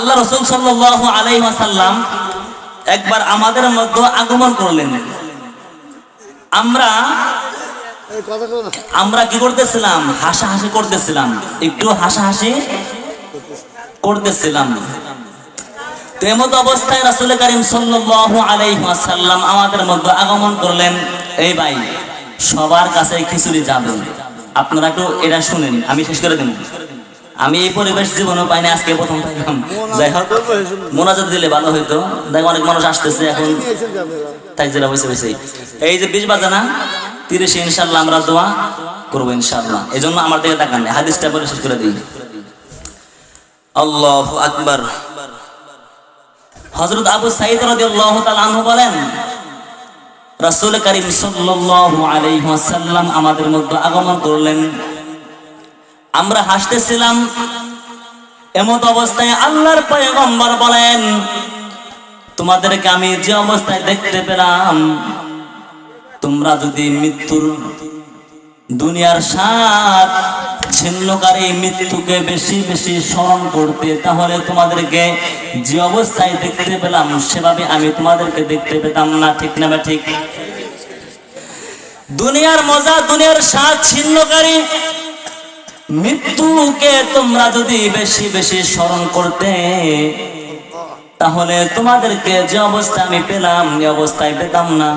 আল্লাহ রসুল সাল্লাহ আলাইসাল্লাম একবার আমাদের মধ্যে আগমন করলেন। আমরা আমরা কি করতেছিলাম? হাসাহাসি করতেছিলাম। একটু হাসাহাসি করতেছিলাম। তো এমত অবস্থায় রাসুল করিম সাল্লাল্লাহু আলাইহি ওয়াসাল্লাম আমাদের মধ্যে আগমন করলেন। এই ভাই সবার কাছে খিচুড়ি যাবেন আপনারা একটু এটা শুনেন আমি শেষ করে দেব। আমি এই পরিবেশ জীবনে পাইনি, আজকে প্রথম পাইলাম। যাই হোক, মোনাজাত দিলে ভালো হইতো। দেখ অনেক মানুষ আসতেছে এখন। তাই যেটা হয়েছে হয়েছে এই যে বিশ বাজে না তিরিশে ইনশাল্লাহ আমরা দোয়া করব ইনশাল্লাহ। এই জন্য আমার দিকে তাকান। হাদিসটা বলে শেষ করে দিই। আল্লাহ আকবার। হজরত আবু সাইদ রাদিয়াল্লাহু তাআলা আনহু বলেন, রাসূল করিম সাল্লাল্লাহু আলাইহি ওয়াসাল্লাম আমাদের মধ্যে আগমন করলেন। আমরা হাসতেছিলাম। এমত অবস্থায় আল্লাহর পয়গম্বর বলেন, তোমাদেরকে আমি যে অবস্থায় দেখতে পেলাম, তোমরা যদি মৃত্যুর দুনিয়ার সাত ছিন্নকারী মৃত্যুকে বেশি বেশি স্মরণ করতে, তাহলে তোমাদেরকে যে অবস্থায় দেখতে পেলাম, সেভাবে আমি তোমাদেরকে দেখতে পেতাম না। ঠিক না ঠিক? দুনিয়ার মজা, দুনিয়ার স্বাদ ছিন্নকারী মৃত্যুকে তোমরা যদি বেশি বেশি স্মরণ করতে তাহলে তোমাদেরকে যে অবস্থা আমি পেলাম এই অবস্থায় পেতাম না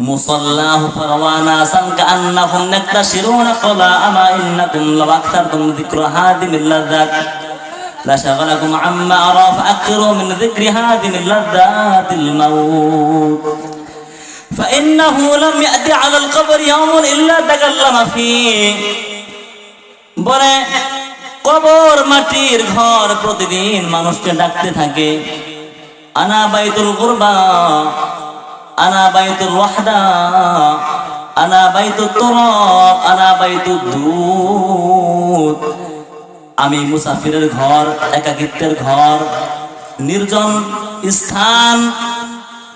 মুসাল্লাহ ফারওয়ানা সান কান্নাহুম নাকতাশিরুনা ক্বালা আমা ইন্নাকুম লাওয়াক্তারতুম যিকরা হাদিমিল লাযাত لا شغلكم عما أرى فأكثروا من ذكر هادم اللذات الموت فإنه لم يأتي على القبر يوم إلا تكلم فيه বলে, কবর মাটির ঘর প্রতিদিন মানুষকে ডাকতে থাকে। আনা বাইতুল কুরবা আনা বাইতুল ওয়াহদা, আনা বাইতুল তুরাব আনা বাইতুল দুধ। আমি মুসাফিরের ঘর, একাকিত্বের ঘর, নির্জন স্থান।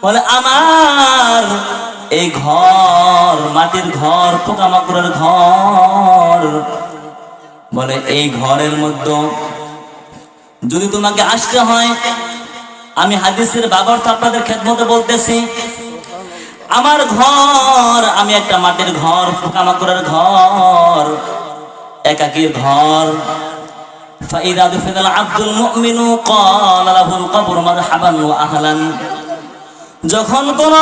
বলে, আমার এই ঘর, মাটির ঘর, পোকামাকড়ের ঘর বলে এই ঘরের মধ্যে যদি তোমাকে আসতে হয় আমি হাদিসের বাবার তো আপনাদের খেদমতে বলতেছি আমার ঘর আমি একটা মাটির ঘর পোকামাকড়ের ঘর একাকির ঘর فإذا دفن العبد المؤمن قال له القبر مرحبا وأهلا যখন কোন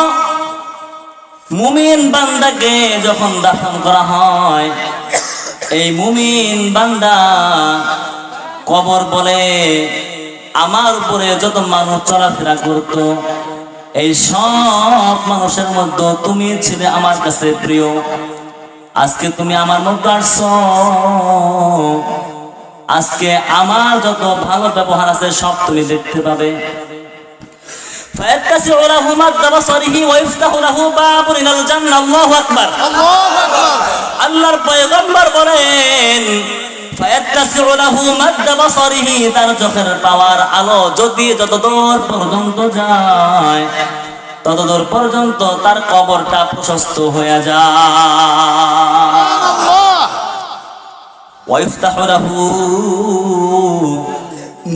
মুমিন বান্দাকে যখন দাফন করা হয় এই মুমিন বান্দা কবর বলে আমার উপরে যত মানুষ চলাফেরা করত, এই সব মানুষের মধ্যে তুমি ছিলে আমার কাছে প্রিয়। আজকে তুমি আমার মধ্যে আসছো। আজকে আমার যত ভালো ব্যবহার আছে সব তুমি দেখতে পাবে। فيتسع له مد بصره ويفتح له باب الى الجنه الله اكبر আল্লাহু আকবার আল্লাহর পয়গম্বর বলেন ফায়াত্তাসিউ লাহু মাদ্দা বাসারিহি তার চোখের পাওয়ার আলো যদি যত দূর পর্যন্ত যায় তত দূর পর্যন্ত তার কবরটা প্রশস্ত হয়ে যায় আল্লাহ ويفتح له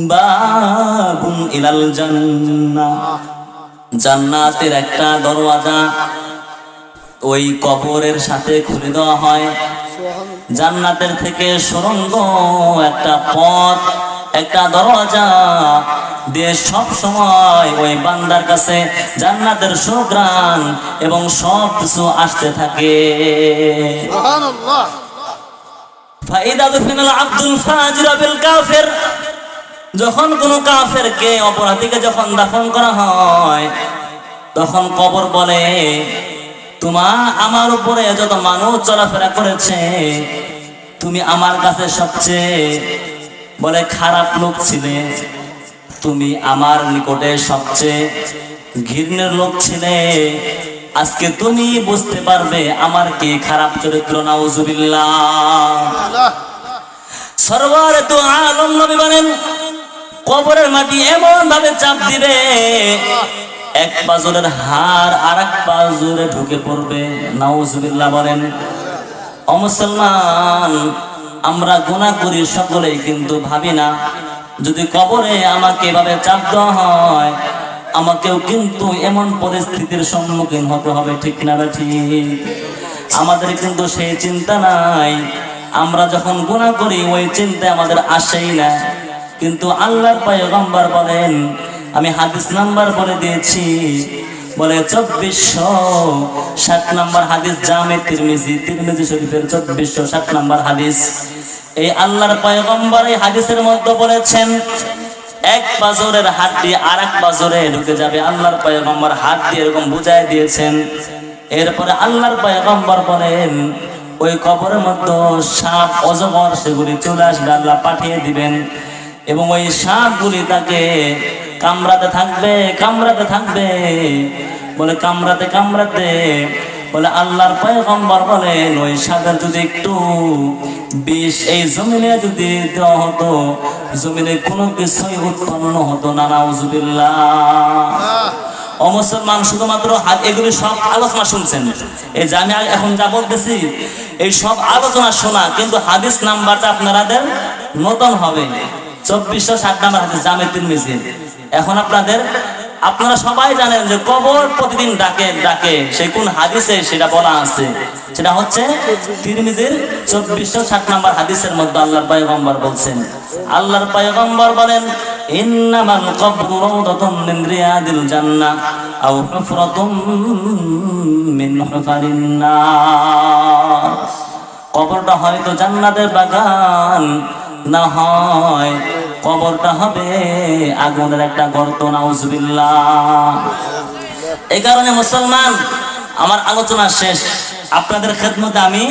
বাবুন ইলাল জান্না জান্নাতের একটা দরওয়াজা ওই কবরের সাথে খুলে দেওয়া হয়। জান্নাতের থেকে সুরঙ্গ একটা পথ একটা দরওয়াজা দিয়ে সব সময় ওই বান্দার কাছে জান্নাতের সুগ্রাণ এবং সব কিছু আসতে থাকে। ফাইদা আব্দুল ফাজির কাফের। যখন কোন কাফেরকে অপরাধীকে যখন দাফন করা হয়, তখন কবর বলে, তোমা আমার উপরে যত মানুষ চলাফেরা করেছে, তুমি আমার কাছে সবচেয়ে বলে খারাপ লোক ছিলে। তুমি আমার নিকটে সবচেয়ে ঘৃণের লোক ছিলে। আজকে তুমি বুঝতে পারবে আমার কি খারাপ চরিত্র, নাউজুবিল্লাহ। সরবার তো আলম নবী বলেন, কবরের মাটি এমন ভাবে চাপ দিবে, এক পাজরের হার আর এক পাজরে ঢুকে পড়বে। নাউজুবিল্লাহ বলেন অমুসলমান আমরা গুণা করি সকলেই, কিন্তু ভাবি না, যদি কবরে আমাকে এভাবে চাপ দেওয়া হয়, আমাকেও কিন্তু এমন পরিস্থিতির সম্মুখীন হতে হবে। ঠিক না ঠিক? আমাদের কিন্তু সেই চিন্তা নাই। আমরা যখন গুণা করি, ওই চিন্তা আমাদের আসেই না। কিন্তু আল্লাহর পয়গম্বর বলেন, আমি হাদিস নাম্বার বলে দিয়েছি। বলে, চব্বিশশো ষাট নাম্বার হাদিস, জামে তিরমিজি তিরমিজি শরীফের চব্বিশশো ষাট নাম্বার হাদিস। এই আল্লাহর পয়গম্বর এই হাদিসের মধ্যে বলেছেন, এক বাজরের হাত দিয়ে আর এক বাজরে ঢুকে যাবে। আল্লাহর পয়গম্বর হাত দিয়ে এরকম বুঝাই দিয়েছেন। এরপরে আল্লাহর পয়গম্বর বলেন ওই কবরের মধ্যে সাপ, অজগর, সেগুলি চলে আসবে আল্লাহ পাঠিয়ে দিবেন। এবং ওই সাপগুলি তাকে কামড়াতে থাকবে কামড়াতে থাকবে। বলে, কামড়াতে কামড়াতে। বলে, আল্লাহর পয়গম্বর বলেন, ওই সাপের যদি একটু বিষ এই জমিনে যদি দেওয়া হতো, জমিনে কোনো কিছুই উৎপন্ন হতো না, নাউজুবিল্লাহ। ও মুসলমান শুধুমাত্র এগুলি সব আলোচনা শুনছেন। এই যে আমি এখন যা বলতেছি, এই সব আলোচনা শোনা, কিন্তু হাদিস নাম্বারটা আপনাদের নতুন হবে। চব্বিশশো ষাট নাম্বার হাদিস জামে তিন এখন আপনাদের, আপনারা সবাই জানেন যে কবর প্রতিদিন ডাকে ডাকে। সেই কোন হাদিসে সেটা বলা আছে। সেটা হচ্ছে তিরমিজির চব্বিশশো ষাট নাম্বার হাদিসের মধ্যে আল্লাহর পয়গম্বর বলছেন। আল্লাহর পয়গম্বর বলেন ইন্নামাল কবরু রাউদাতুন মিন রিয়াদিল জান্নাহ আও হুফরাতুম মিন হুফারিন কবরটা হয়তো জান্নাতের বাগান, না হয় কবরটা হবে আগুনের একটা গর্ত, নাউজুবিল্লাহ। এই কারণে মুসলমান, আমার আলোচনা শেষ। আপনাদের খেদমতে আমি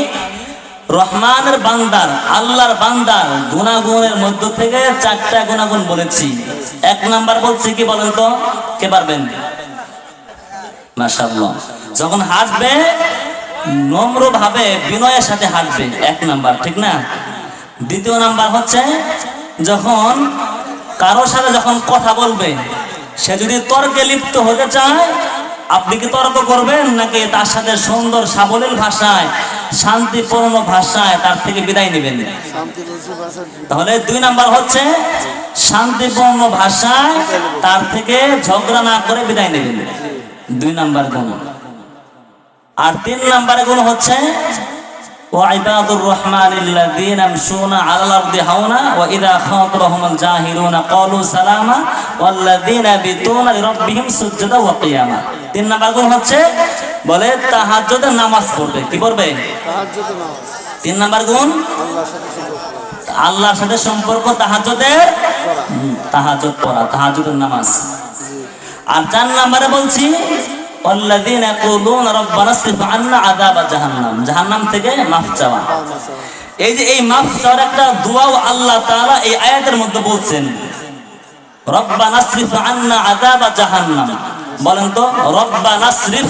রহমানের বান্দার, আল্লাহর বান্দার গুণাগুণের মধ্য থেকে চারটা গুণাগুণ বলেছি। এক নাম্বার বলছি কি বলেন তো? কে পারবেন? যখন হাঁটবে নম্র ভাবে বিনয়ের সাথে হাঁটবে এক নাম্বার, ঠিক না? দ্বিতীয় নাম্বার হচ্ছে, যখন কারোর সাথে যখন কথা বলবে, সে যদি তর্কে লিপ্ত হতে চায়, আপনি কি তর্ক করবেন? নাকি তার সাথে সুন্দর, সাবলীল ভাষায় শান্তিপূর্ণ ভাষায় তার থেকে বিদায় নেবেন শান্তি বলছে বাসার তাহলে দুই নাম্বার হচ্ছে শান্তিপূর্ণ ভাষায় তার থেকে ঝগড়া না করে বিদায় নেবেন দুই নাম্বার গুণ আর তিন নাম্বারের গুণ হচ্ছে وعباد الرحمن الذين يمشون على الأرض هونا وإذا خاطبهم الجاهلون قالوا سلاما والذين يبيتون لربهم سجدا وقياما তিন নাম্বার গুণ হচ্ছে বলে তাহাজ্জুদের নামাজ পড়বে কি পড়বে তাহাজ্জুদ নামাজ তিন নাম্বার গুণ আল্লাহর সাথে সম্পর্ক আল্লাহর সাথে সম্পর্ক তাহাজ্জুদের তাহাজ্জুদ পড়া তাহাজ্জুদের নামাজ আর চার নম্বরে বলছি والذين يقولون ربنا اصرف عنا عذاب جهنم জাহান্নাম থেকে মাফ চাওয়া এই যে এই মাফ চাওয়ার একটা দোয়াও আল্লাহ তাআলা এই আয়াতের মধ্যে বলছেন রব্বানা اصرف عنا عذاب জাহান্নাম বলেন তো রব্বানা اصرف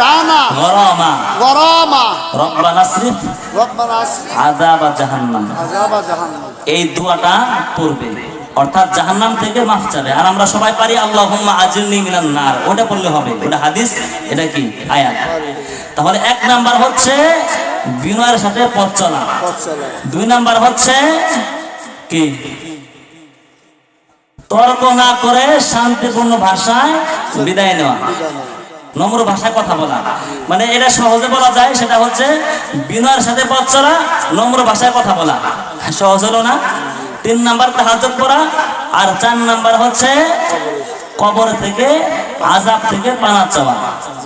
كان কানা غراما গরামা ربنا اصرف রব্বানা সিফ عذاب جهنم আযাব জাহান্নাম এই দোয়াটা পড়বে অর্থাৎ জাহান্নাম থেকে মাফ চাবে আর আমরা সবাই পারি আল্লাহুম্মা আজিরনি মিনান নার ওটা পড়লে হবে ওটা হাদিস এটা কি আয়াত তাহলে এক নাম্বার হচ্ছে বিনয়ের সাথে পথ চলা পথ চলে দুই নাম্বার হচ্ছে কি তর্ক না করে শান্তিপূর্ণ ভাষায় বিদায় নেওয়া নম্র ভাষায় কথা বলা। মানে এটা সহজে বলা যায়, সেটা হচ্ছে বিনয়ের সাথে পথ চলা, নম্র ভাষায় কথা বলা। সহজ হলো না? তিন নাম্বার তাহাজত পড়া, আর চার নাম্বার হচ্ছে কবর থেকে আজাব থেকে পানা চাওয়া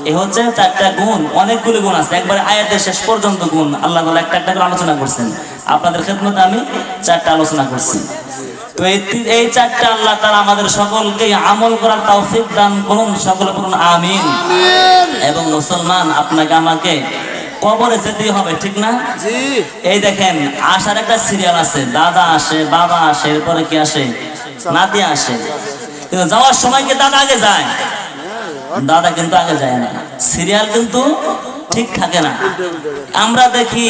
এ হচ্ছে চারটা গুণ, অনেকগুলি গুণ আছে। একবারে আয়াতের শেষ পর্যন্ত গুণ আল্লাহ তাআলা একটা একটা করে আলোচনা করছেন। আপনাদের ক্ষেত্রে আমি চারটা আলোচনা করছি। তো এই চারটা আল্লাহ তারা আমাদের সকলকে আমল করার তৌফিক দান করুন সকলে বলুন আমিন। এবং মুসলমান আপনাকে আমাকে কবরে যেতেই হবে ঠিক না? জি। এই দেখেন আসার একটা সিরিয়াল আছে দাদা আসে বাবা আসে এরপরে কি আসে? নাতি আসে। কিন্তু যাওয়ার সময় কি দাদা আগে যায়? দাদা কিন্তু আগে যায় না। সিরিয়াল কিন্তু ঠিক থাকে না। আমরা দেখি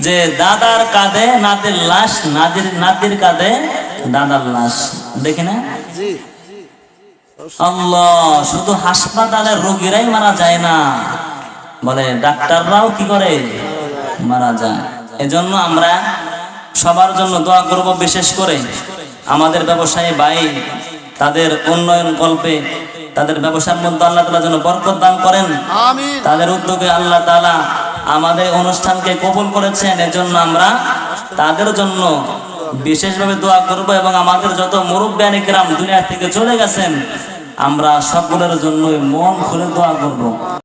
যে দাদার কাঁধে নাতির লাশ নাতির নাতির কাঁধে দাদার লাশ। দেখি না? আল্লাহ শুধু হাসপাতালে রোগীরাই মারা যায় না। বলে ডাক্তাররাও কি করে? মারা যায়। এজন্য আমরা সবার জন্য দোয়া করব বিশেষ করে আমাদের ব্যবসায়ী ভাই তাদের উন্নয়ন কল্পে তাদের ব্যবসার মধ্যে আল্লাহ তালা যেন বরকত দান করেন। তাদের উদ্যোগে আল্লাহ তালা আমাদের অনুষ্ঠানকে কবুল করেছেন। এজন্য আমরা তাদের জন্য বিশেষভাবে দোয়া করব এবং আমাদের যত মুরব্বানী গ্রাম দুনিয়া থেকে চলে গেছেন, আমরা সকলের জন্য মন খুলে দোয়া করব।